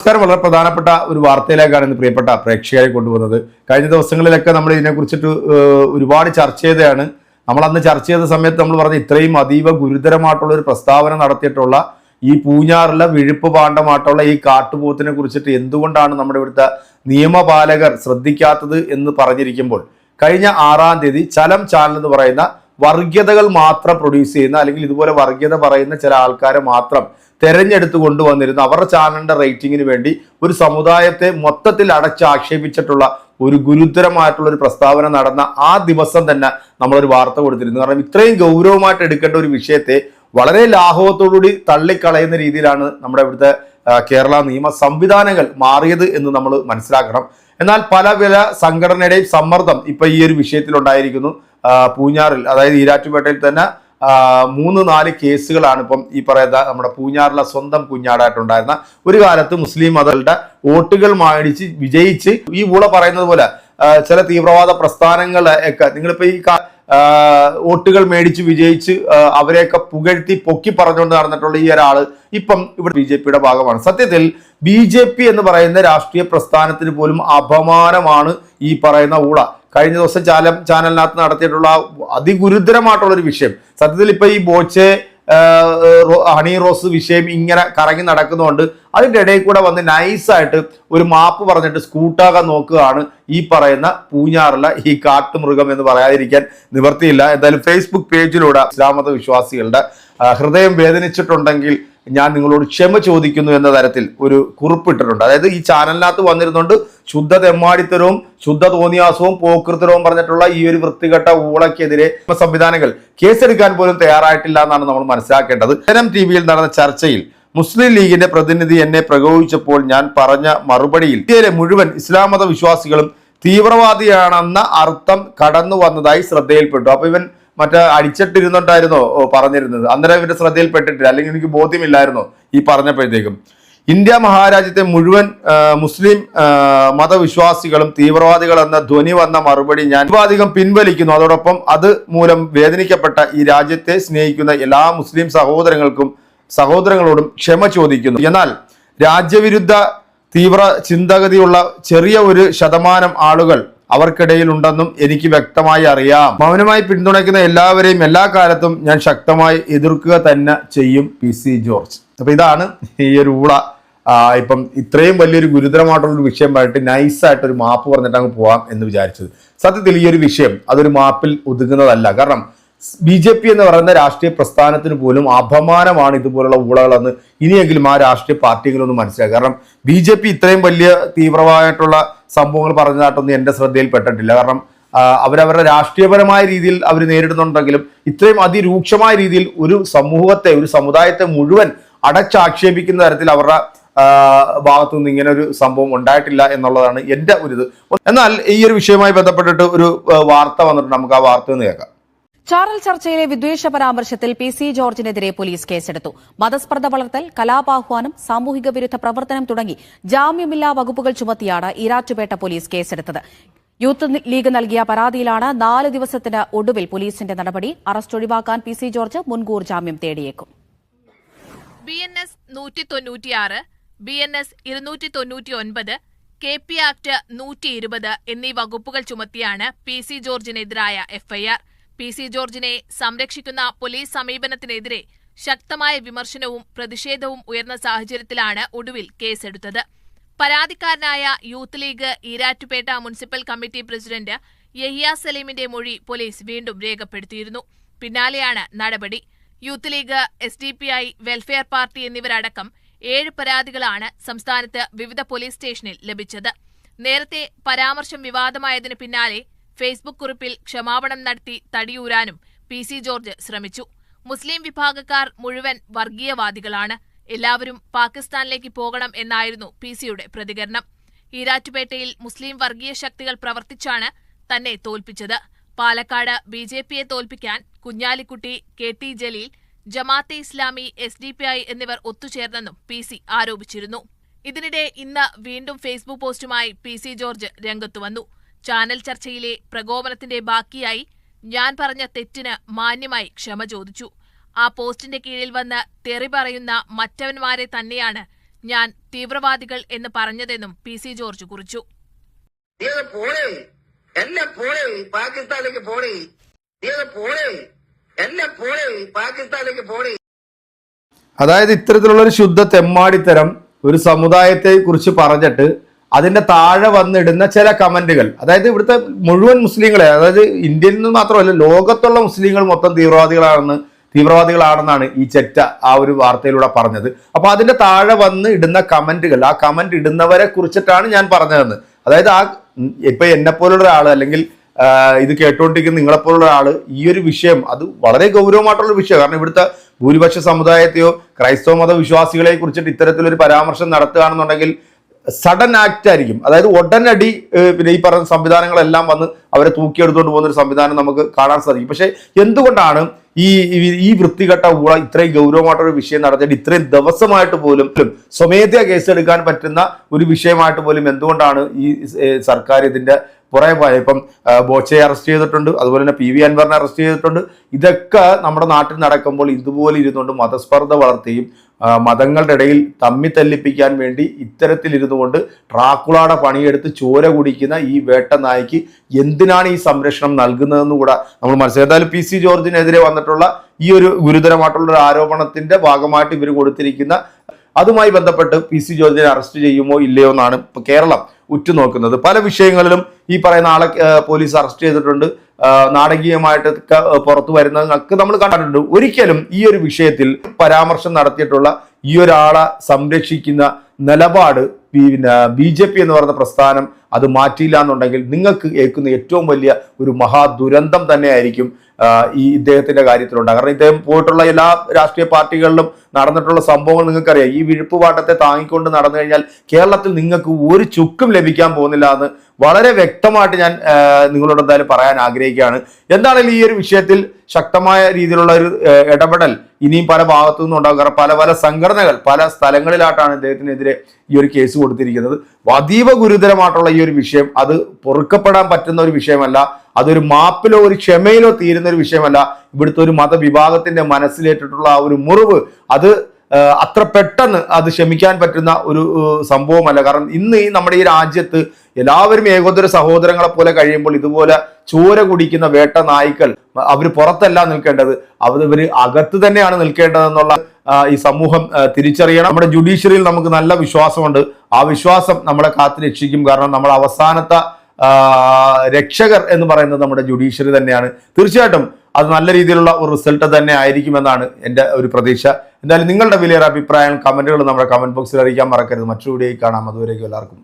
നമസ്കാരം. വളരെ പ്രധാനപ്പെട്ട ഒരു വാർത്തയിലേക്കാണ് ഇന്ന് പ്രിയപ്പെട്ട പ്രേക്ഷകരെ കൊണ്ടുവന്നത്. കഴിഞ്ഞ ദിവസങ്ങളിലൊക്കെ നമ്മൾ ഇതിനെക്കുറിച്ചിട്ട് ഒരുപാട് ചർച്ച ചെയ്തതാണ്. നമ്മൾ അന്ന് ചർച്ച ചെയ്ത സമയത്ത് നമ്മൾ പറഞ്ഞ ഇത്രയും അതീവ ഗുരുതരമായിട്ടുള്ള ഒരു പ്രസ്താവന നടത്തിയിട്ടുള്ള ഈ പൂഞ്ഞാറിലെ വിഴുപ്പ് പാണ്ഡമായിട്ടുള്ള ഈ കാട്ടുപോത്തിനെ കുറിച്ചിട്ട് എന്തുകൊണ്ടാണ് നമ്മുടെ ഇവിടുത്തെ നിയമപാലകർ ശ്രദ്ധിക്കാത്തത് എന്ന് പറഞ്ഞിരിക്കുമ്പോൾ കഴിഞ്ഞ ആറാം തീയതി ചലം ചാനൽ എന്ന് പറയുന്ന വർഗീയതകൾ മാത്രം പ്രൊഡ്യൂസ് ചെയ്യുന്ന അല്ലെങ്കിൽ ഇതുപോലെ വർഗീയത പറയുന്ന ചില ആൾക്കാരെ മാത്രം തെരഞ്ഞെടുത്ത് കൊണ്ടുവന്നിരുന്നു. അവരുടെ ചാനലിന്റെ റേറ്റിംഗിന് വേണ്ടി ഒരു സമുദായത്തെ മൊത്തത്തിൽ അടച്ചാക്ഷേപിച്ചിട്ടുള്ള ഒരു ഗുരുതരമായിട്ടുള്ള ഒരു പ്രസ്താവന നടന്ന ആ ദിവസം തന്നെ നമ്മളൊരു വാർത്ത കൊടുത്തിരുന്നു. കാരണം ഇത്രയും ഗൗരവമായിട്ട് എടുക്കേണ്ട ഒരു വിഷയത്തെ വളരെ ലാഘവത്തോടുകൂടി തള്ളിക്കളയുന്ന രീതിയിലാണ് നമ്മുടെ ഇവിടുത്തെ കേരള നിയമ സംവിധാനങ്ങൾ മാറിയത് എന്ന് നമ്മൾ മനസ്സിലാക്കണം. എന്നാൽ പല പല സംഘടനയുടെയും സമ്മർദ്ദം ഇപ്പൊ ഈ ഒരു വിഷയത്തിലുണ്ടായിരിക്കുന്നു. ഉണ്ടായിരിക്കുന്നു പൂഞ്ഞാറിൽ അതായത് ഈരാറ്റുപേട്ടയിൽ തന്നെ മൂന്ന് നാല് കേസുകളാണ് ഇപ്പം ഈ പറയുന്ന നമ്മുടെ പൂഞ്ഞാറിലെ സ്വന്തം കുഞ്ഞാടായിട്ടുണ്ടായിരുന്ന. ഒരു കാലത്ത് മുസ്ലിം മതങ്ങളുടെ വോട്ടുകൾ മേടിച്ച് വിജയിച്ച് ഈ ഊള പറയുന്നത് പോലെ ചില തീവ്രവാദ പ്രസ്ഥാനങ്ങൾ ഒക്കെ നിങ്ങളിപ്പോ ഈ വോട്ടുകൾ മേടിച്ച് വിജയിച്ച് അവരെയൊക്കെ പുകഴ്ത്തി പൊക്കി പറഞ്ഞുകൊണ്ട് നടന്നിട്ടുള്ള ഈ ഒരാൾ ഇപ്പം ഇവിടെ ബി ജെ പിയുടെ ഭാഗമാണ്. സത്യത്തിൽ ബി ജെ പി എന്ന് പറയുന്ന രാഷ്ട്രീയ പ്രസ്ഥാനത്തിന് പോലും അപമാനമാണ് ഈ പറയുന്ന ഊള. കഴിഞ്ഞ ദിവസം ചാനൽ ചാനലിനകത്ത് നടത്തിയിട്ടുള്ള അതിഗുരുതരമായിട്ടുള്ളൊരു വിഷയം. സത്യത്തിൽ ഇപ്പൊ ഈ ബോച്ചെ ഹണി റോസ് വിഷയം ഇങ്ങനെ കറങ്ങി നടക്കുന്നതുകൊണ്ട് അതിന്റെ ഇടയിൽ കൂടെ വന്ന് നൈസായിട്ട് ഒരു മാപ്പ് പറഞ്ഞിട്ട് സ്കൂട്ടാകാൻ നോക്കുകയാണ് ഈ പറയുന്ന പൂഞ്ഞാറിലെ ഈ കാട്ടുമൃഗം എന്ന് പറയാതിരിക്കാൻ നിവർത്തിയില്ല. എന്തായാലും ഫേസ്ബുക്ക് പേജിലൂടെ ഇസ്ലാമത വിശ്വാസികളുടെ ഹൃദയം വേദനിച്ചിട്ടുണ്ടെങ്കിൽ ഞാൻ നിങ്ങളോട് ക്ഷമ ചോദിക്കുന്നു എന്ന തരത്തിൽ ഒരു കുറിപ്പിട്ടിട്ടുണ്ട്. അതായത് ഈ ചാനലിനകത്ത് വന്നിരുന്നുകൊണ്ട് ശുദ്ധ തെമ്മാടിത്തരവും ശുദ്ധ തോന്നിയാസവും പോക്കൃത്തരവും പറഞ്ഞിട്ടുള്ള ഈ ഒരു വൃത്തികെട്ട ഊളക്കെതിരെ സംവിധാനങ്ങൾ കേസെടുക്കാൻ പോലും തയ്യാറായിട്ടില്ല എന്നാണ് നമ്മൾ മനസ്സിലാക്കേണ്ടത്. ജനം ടി വിയിൽ നടന്ന ചർച്ചയിൽ മുസ്ലിം ലീഗിന്റെ പ്രതിനിധി എന്നെ പ്രകോപിച്ചപ്പോൾ ഞാൻ പറഞ്ഞ മറുപടിയിൽ ഇന്ത്യയിലെ മുഴുവൻ ഇസ്ലാം മത വിശ്വാസികളും തീവ്രവാദിയാണെന്ന അർത്ഥം കടന്നു വന്നതായി ശ്രദ്ധയിൽപ്പെട്ടു. അപ്പൊ ഇവൻ മറ്റേ അടിച്ചിട്ടിരുന്നുണ്ടായിരുന്നോ? പറഞ്ഞിരുന്നത്. അന്നേരം ഇവന്റെ ശ്രദ്ധയിൽപ്പെട്ടിട്ടില്ല. അല്ലെങ്കിൽ എനിക്ക് ബോധ്യമില്ലായിരുന്നോ ഈ പറഞ്ഞപ്പോഴത്തേക്കും. ഇന്ത്യ മഹാരാജ്യത്തെ മുഴുവൻ മുസ്ലിം മതവിശ്വാസികളും തീവ്രവാദികൾ എന്ന ധ്വനി വന്ന മറുപടി ഞാൻ അധികം പിൻവലിക്കുന്നു. അതോടൊപ്പം അത് മൂലം വേദനിക്കപ്പെട്ട ഈ രാജ്യത്തെ സ്നേഹിക്കുന്ന എല്ലാ മുസ്ലിം സഹോദരങ്ങൾക്കും സഹോദരങ്ങളോടും ക്ഷമ ചോദിക്കുന്നു. എന്നാൽ രാജ്യവിരുദ്ധ തീവ്ര ചിന്താഗതിയുള്ള ചെറിയ ഒരു ശതമാനം ആളുകൾ അവർക്കിടയിൽ ഉണ്ടെന്നും എനിക്ക് വ്യക്തമായി അറിയാം. മൗനമായി പിന്തുണയ്ക്കുന്ന എല്ലാവരെയും എല്ലാ കാലത്തും ഞാൻ ശക്തമായി എതിർക്കുക തന്നെ ചെയ്യും പി സി ജോർജ്. അപ്പൊ ഇതാണ് ഈ ഒരു ഊള. ഇപ്പം ഇത്രയും വലിയൊരു ഗുരുതരമായിട്ടുള്ള ഒരു വിഷയമായിട്ട് നൈസായിട്ട് ഒരു മാപ്പ് പറഞ്ഞിട്ട് അങ്ങ് പോവാം എന്ന് വിചാരിച്ചത്. സത്യത്തിൽ ഈ ഒരു വിഷയം അതൊരു മാപ്പിൽ ഒതുങ്ങുന്നതല്ല. കാരണം ബി ജെ പി എന്ന് പറയുന്ന രാഷ്ട്രീയ പ്രസ്ഥാനത്തിന് പോലും അപമാനമാണ് ഇതുപോലുള്ള ഊളകളെന്ന് ഇനിയെങ്കിലും ആ രാഷ്ട്രീയ പാർട്ടികളൊന്ന് മനസ്സിലാക്കുക. കാരണം ബി ജെ പി ഇത്രയും വലിയ തീവ്രമായിട്ടുള്ള സംഭവങ്ങൾ പറഞ്ഞതായിട്ടൊന്നും എന്റെ ശ്രദ്ധയിൽപ്പെട്ടിട്ടില്ല കാരണം അവരവരുടെ രാഷ്ട്രീയപരമായ രീതിയിൽ അവർ നേരിടുന്നുണ്ടെങ്കിലും ഇത്രയും അതിരൂക്ഷമായ രീതിയിൽ ഒരു സമൂഹത്തെ ഒരു സമുദായത്തെ മുഴുവൻ അടച്ചാക്ഷേപിക്കുന്ന തരത്തിൽ അവരുടെ ഭാഗത്തു നിന്ന് ഇങ്ങനെ ഒരു സംഭവം ഉണ്ടായിട്ടില്ല എന്നുള്ളതാണ് എന്റെ ഒരു ഇത് എന്നാൽ ഈ ഒരു വിഷയവുമായി ബന്ധപ്പെട്ടിട്ട് ഒരു വാർത്ത വന്നിട്ട് നമുക്ക് ആ വാർത്ത ഒന്ന് കേൾക്കാം. ചാനൽ ചർച്ചയിലെ വിദ്വേഷ പരാമർശത്തിൽ പി സി ജോർജിനെതിരെ പോലീസ് കേസെടുത്തു. മതസ്പർദ്ധ വളർത്തൽ കലാപാഹ്വാനം സാമൂഹിക വിരുദ്ധ പ്രവർത്തനം തുടങ്ങി ജാമ്യമില്ലാ വകുപ്പുകൾ ചുമത്തിയാണ് ഇരാറ്റുപേട്ട പോലീസ് കേസെടുത്തത്. യൂത്ത് ലീഗ് നൽകിയ പരാതിയിലാണ് നാല് ദിവസത്തിന് ഒടുവിൽ പോലീസിന്റെ നടപടി അറസ്റ്റ് ഒഴിവാക്കാൻ പി സി ജോർജ് മുൻകൂർ ജാമ്യം തേടിയേക്കും. ബി എൻ എസ് നൂറ്റി തൊണ്ണൂറ്റിയാറ് ബി എൻ എസ് ഇരുന്നൂറ്റി തൊണ്ണൂറ്റി ഒൻപത് കെ പി ആക്ട് നൂറ്റി ഇരുപത് എന്നീ വകുപ്പുകൾ ചുമത്തിയാണ് പി സി ജോർജിനെതിരായ എഫ്ഐആർ പി സി ജോർജിനെ സംരക്ഷിക്കുന്ന പോലീസ് സമീപനത്തിനെതിരെ ശക്തമായ വിമർശനവും പ്രതിഷേധവും ഉയർന്ന സാഹചര്യത്തിലാണ് ഒടുവിൽ കേസെടുത്തത്. പരാതിക്കാരനായ youth league Erattupetta municipal committee president Yahiya സലീമിന്റെ മൊഴി പോലീസ് വീണ്ടും രേഖപ്പെടുത്തിയിരുന്നു. പിന്നാലെയാണ് നടപടി. Youth league S D P I welfare party എന്നിവരടക്കം ഏഴ് പരാതികളാണ് സംസ്ഥാനത്ത് വിവിധ പോലീസ് സ്റ്റേഷനിൽ ലഭിച്ചത്. നേരത്തെ പരാമർശം വിവാദമായതിനു പിന്നാലെ ഫേസ്ബുക്ക് കുറിപ്പിൽ ക്ഷമാപണം നടത്തി തടിയൂരാനും പി സി ജോർജ് ശ്രമിച്ചു. മുസ്ലിം വിഭാഗക്കാർ മുഴുവൻ വർഗീയവാദികളാണ്. എല്ലാവരും പാകിസ്ഥാനിലേക്ക് പോകണം എന്നായിരുന്നു പി സിയുടെ പ്രതികരണം. ഈരാറ്റുപേട്ടയിൽ മുസ്ലിം വർഗീയ ശക്തികൾ പ്രവർത്തിച്ചാണ് തന്നെ തോൽപ്പിച്ചത്. പാലക്കാട് ബി ജെ പിയെ തോൽപ്പിക്കാൻ Kunhalikutty K T Jaleel Jamaat-e Islami S D P I എന്നിവർ ഒത്തുചേർന്നെന്നും പി സി ആരോപിച്ചിരുന്നു. ഇതിനിടെ ഇന്ന് വീണ്ടും ഫേസ്ബുക്ക് പോസ്റ്റുമായി പി സി ജോർജ് രംഗത്തുവന്നു ചാനൽ ചർച്ചയിലെ പ്രകോപനത്തിന്റെ ബാക്കിയായി ഞാൻ പറഞ്ഞ തെറ്റിന് മാന്യമായി ക്ഷമ ചോദിച്ചു. ആ പോസ്റ്റിന്റെ കീഴിൽ വന്ന് തെറി പറയുന്ന മറ്റവന്മാരെ തന്നെയാണ് ഞാൻ തീവ്രവാദികൾ എന്ന് പറഞ്ഞതെന്നും പി സി ജോർജ് കുറിച്ചു. നീ അത് പോണേ? എന്നെ പോണേ? പാകിസ്ഥാനിലേക്ക് പോണേ? നീ അത് പോണേ? എന്നെ പോണേ? പാകിസ്ഥാനിലേക്ക് പോണേ? അതായത് ഇത്തരത്തിലുള്ള ഒരു ശുദ്ധ തെമ്മാടിത്തരം ഒരു സമുദായത്തെ കുറിച്ച് പറഞ്ഞിട്ട് അതിന്റെ താഴെ വന്നിടുന്ന ചില കമന്റുകൾ. അതായത് ഇവിടുത്തെ മുഴുവൻ മുസ്ലിങ്ങളെ അതായത് ഇന്ത്യയിൽ നിന്ന് മാത്രമല്ല ലോകത്തുള്ള മുസ്ലിങ്ങൾ മൊത്തം തീവ്രവാദികളാണെന്ന് തീവ്രവാദികളാണെന്നാണ് ഈ ചെറ്റ ആ ഒരു വാർത്തയിലൂടെ പറഞ്ഞത്. അപ്പൊ അതിന്റെ താഴെ വന്ന് ഇടുന്ന കമന്റുകൾ ആ കമന്റ് ഇടുന്നവരെ കുറിച്ചിട്ടാണ് ഞാൻ പറഞ്ഞതെന്ന്. അതായത് ആ ഇപ്പൊ എന്നെ പോലുള്ള ഒരാൾ അല്ലെങ്കിൽ ഇത് കേട്ടുകൊണ്ടിരിക്കുന്ന നിങ്ങളെപ്പോലുള്ള ഒരാൾ ഈ ഒരു വിഷയം അത് വളരെ ഗൗരവമായിട്ടുള്ള വിഷയം. കാരണം ഇവിടുത്തെ ഭൂരിപക്ഷ സമുദായത്തെയോ ക്രൈസ്തവ മത വിശ്വാസികളെ കുറിച്ചിട്ട് ഇത്തരത്തിലൊരു പരാമർശം നടത്തുകയാണെന്നുണ്ടെങ്കിൽ സഡൻ ആക്ട് ആയിരിക്കും. അതായത് ഉടനടി പിന്നെ ഈ പറഞ്ഞ സംവിധാനങ്ങളെല്ലാം വന്ന് അവരെ തൂക്കിയെടുത്തുകൊണ്ട് പോകുന്ന ഒരു സംവിധാനം നമുക്ക് കാണാൻ സാധിക്കും. പക്ഷേ എന്തുകൊണ്ടാണ് ഈ ഈ- വൃത്തികെട്ട ഊള ഇത്രയും ഗൗരവമായിട്ടൊരു വിഷയം നടത്തിയിട്ട് ഇത്രയും ദിവസമായിട്ട് പോലും സ്വമേധയാ കേസെടുക്കാൻ പറ്റുന്ന ഒരു വിഷയമായിട്ട് പോലും എന്തുകൊണ്ടാണ് ഈ സർക്കാർ ഇതിന്റെ പുറകെ പോയത്? ഇപ്പം ബോച്ചയെ അറസ്റ്റ് ചെയ്തിട്ടുണ്ട് അതുപോലെ തന്നെ പി വി അൻവറിനെ അറസ്റ്റ് ചെയ്തിട്ടുണ്ട്. ഇതൊക്കെ നമ്മുടെ നാട്ടിൽ നടക്കുമ്പോൾ ഇതുപോലെ ഇരുന്നുകൊണ്ട് മതസ്പർദ്ധ വളർത്തിയും ആ, മതങ്ങളുടെ ഇടയിൽ തമ്മി തല്ലിപ്പിക്കാൻ വേണ്ടി ഇത്തരത്തിൽ ഇരുന്നുകൊണ്ട് ട്രാക്കുളാടെ പണിയെടുത്ത് ചോര കുടിക്കുന്ന ഈ വേട്ട നായ്ക്ക് എന്തിനാണ് ഈ സംരക്ഷണം നൽകുന്നതെന്ന് കൂടെ നമ്മൾ മനസ്സിലാക്കി പി സി ജോർജിനെതിരെ വന്നിട്ടുള്ള ഈ ഒരു ഗുരുതരമായിട്ടുള്ള ഒരു ആരോപണത്തിന്റെ ഭാഗമായിട്ട് ഇവർ കൊടുത്തിരിക്കുന്ന അതുമായി ബന്ധപ്പെട്ട് പി സി ജോർജിനെ അറസ്റ്റ് ചെയ്യുമോ ഇല്ലയോ എന്നാണ് കേരളം ഉറ്റുനോക്കുന്നത്. പല വിഷയങ്ങളിലും ഈ പറയുന്ന ആളെ പോലീസ് അറസ്റ്റ് ചെയ്തിട്ടുണ്ട്. നാടകീയമായിട്ട് പുറത്തു വരുന്നതൊക്കെ നമ്മൾ കണ്ടിട്ടുണ്ട്. ഒരിക്കലും ഈ ഒരു വിഷയത്തിൽ പരാമർശം നടത്തിയിട്ടുള്ള ഈ ഒരാളെ സംരക്ഷിക്കുന്ന നിലപാട് പിന്നെ ബി ജെ പി എന്ന് പറയുന്ന പ്രസ്ഥാനം അത് മാറ്റിയില്ല എന്നുണ്ടെങ്കിൽ നിങ്ങൾക്ക് ഏൽക്കുന്ന ഏറ്റവും വലിയ ഒരു മഹാദുരന്തം തന്നെയായിരിക്കും ഈ ഇദ്ദേഹത്തിന്റെ കാര്യത്തിലുണ്ട് കാരണം ഇദ്ദേഹം പോയിട്ടുള്ള എല്ലാ രാഷ്ട്രീയ പാർട്ടികളിലും നടന്നിട്ടുള്ള സംഭവങ്ങൾ നിങ്ങൾക്കറിയാം. ഈ വിഴുപ്പ് വിഴുപ്പുപാട്ടത്തെ താങ്ങിക്കൊണ്ട് നടന്നു കഴിഞ്ഞാൽ കേരളത്തിൽ നിങ്ങൾക്ക് ഒരു ചുക്കും ലഭിക്കാൻ പോകുന്നില്ല എന്ന് വളരെ വ്യക്തമായിട്ട് ഞാൻ നിങ്ങളോട് എന്തായാലും പറയാൻ ആഗ്രഹിക്കുകയാണ്. എന്താണെങ്കിലും ഈ ഒരു വിഷയത്തിൽ ശക്തമായ രീതിയിലുള്ള ഒരു ഇടപെടൽ ഇനിയും പല ഭാഗത്തു നിന്നും ഉണ്ടാകും കാരണം പല പല സംഘടനകൾ പല സ്ഥലങ്ങളിലായിട്ടാണ് ഇദ്ദേഹത്തിനെതിരെ ഈ ഒരു കേസ് കൊടുത്തിരിക്കുന്നത്. അതീവ ഗുരുതരമായിട്ടുള്ള ഈ ഒരു വിഷയം അത് പൊറുക്കപ്പെടാൻ പറ്റുന്ന ഒരു വിഷയമല്ല അതൊരു മാപ്പിലോ ഒരു ക്ഷമയിലോ തീരുന്ന ഒരു വിഷയമല്ല. ഇവിടുത്തെ ഒരു മതവിഭാഗത്തിന്റെ മനസ്സിലേറ്റിട്ടുള്ള ആ ഒരു മുറിവ് അത് അത്ര പെട്ടെന്ന് അത് ക്ഷമിക്കാൻ പറ്റുന്ന ഒരു സംഭവമല്ല. കാരണം ഇന്ന് ഈ നമ്മുടെ ഈ രാജ്യത്ത് എല്ലാവരും ഏകോദര സഹോദരങ്ങളെ പോലെ കഴിയുമ്പോൾ ഇതുപോലെ ചോര കുടിക്കുന്ന വേട്ട നായ്ക്കൾ അവർ പുറത്തല്ല നിൽക്കേണ്ടത്. അവർ ഇവർ അകത്ത് തന്നെയാണ് നിൽക്കേണ്ടതെന്നുള്ള ഈ സമൂഹം തിരിച്ചറിയണം. നമ്മുടെ ജുഡീഷ്യറിയിൽ നമുക്ക് നല്ല വിശ്വാസമുണ്ട്. ആ വിശ്വാസം നമ്മളെ കാത്തു രക്ഷിക്കും. കാരണം നമ്മൾ അവസാനത്തെ രക്ഷകർ എന്ന് പറയുന്നത് നമ്മുടെ ജുഡീഷ്യറി തന്നെയാണ്. തീർച്ചയായിട്ടും അത് നല്ല രീതിയിലുള്ള ഒരു റിസൾട്ട് തന്നെ ആയിരിക്കുമെന്നാണ് എന്റെ ഒരു പ്രതീക്ഷ. എന്തായാലും നിങ്ങളുടെ വിലയേറെ അഭിപ്രായം കമന്റുകൾ നമ്മുടെ കമന്റ് ബോക്സിൽ അറിയിക്കാൻ മറക്കരുത്. മറ്റൊരു വീഡിയോയിൽ കാണാം. അതുവരേക്കും എല്ലാവർക്കും